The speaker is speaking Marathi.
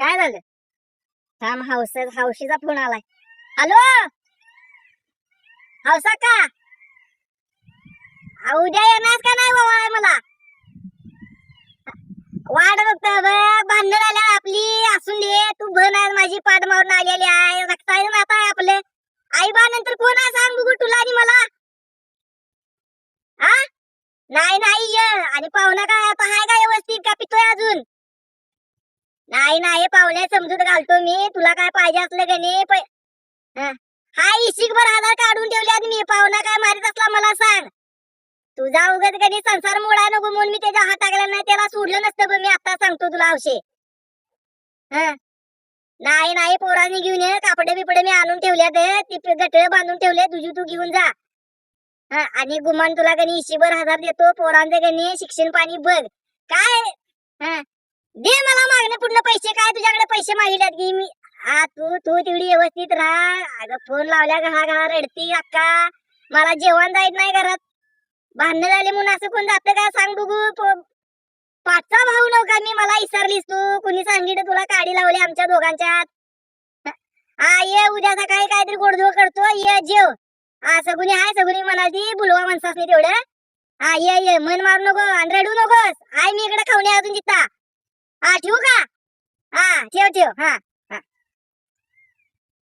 काय झालं? थांब हाऊस हावशीचा फोन आलाय. हॅलो? हावसा का? उद्या येणार का नाही बाबा मला? वाट बघतो भांडण आल्या आपली. असून दे तू भन आहे माझी पाठ मारून आलेली आहे. रक्ताय नाता आहे आपले? आई बा नंतर कोण आहे? सांग बघू तुला आणि मला. हा? नाही नाही ये. आणि पाहुणा काय आता हाय का व्यवस्थित का पितोय अजून नाही नाही पाहुण्या समजूत घालतो मी. तुला काय पाहिजे असलं का नाही पै- इशिक भर हजार काढून ठेवले आणि मी. पाहुणा काय मारित असला मला सांग. तुझा उगत कधी संसार मोडा नको म्हणून मी त्याच्या हाताकडे नाही त्याला सोडलं नसतं मी. आता सांगतो तुला औषे नाही नाही पोरांनी घेऊन ये. कापडे बिपडे मी आणून ठेवल्यात ती गटळे बांधून ठेवले तुझी तू घेऊन जा. आणि गुमान तुला कधी इशीभर हजार देतो. पोरांचं कधी शिक्षण पाणी बघ. काय? दे मला मागणे पूर्ण पैसे काय तुझ्याकडे पैसे मागितल्यात की? मी हा तू तू तेवढी व्यवस्थित राहा. अगं फोन लावल्या घरा घरा रडती अक्का. मला जेवण जायत नाही घरात. भांडणं झाले म्हणून असं कोण जातं का? सांग बघू. प- पाचचा भाऊ नव्हता मी. मला विसरलीस तू. कुणी सांगितलं तुला काडी लावली आमच्या दोघांच्यात हा ये उद्या सकाळी काहीतरी गोडधोड करतो. ये जेव. हा सगुनी हाय सगुनी म्हणाली बुलवा माणसासनी तेवढं. हा ये ये. मन मारू नको आणि रडू नकोस. आय मी इकडे खाऊन अजून तिथं हा ठेवू का हा ठेव ठेव हा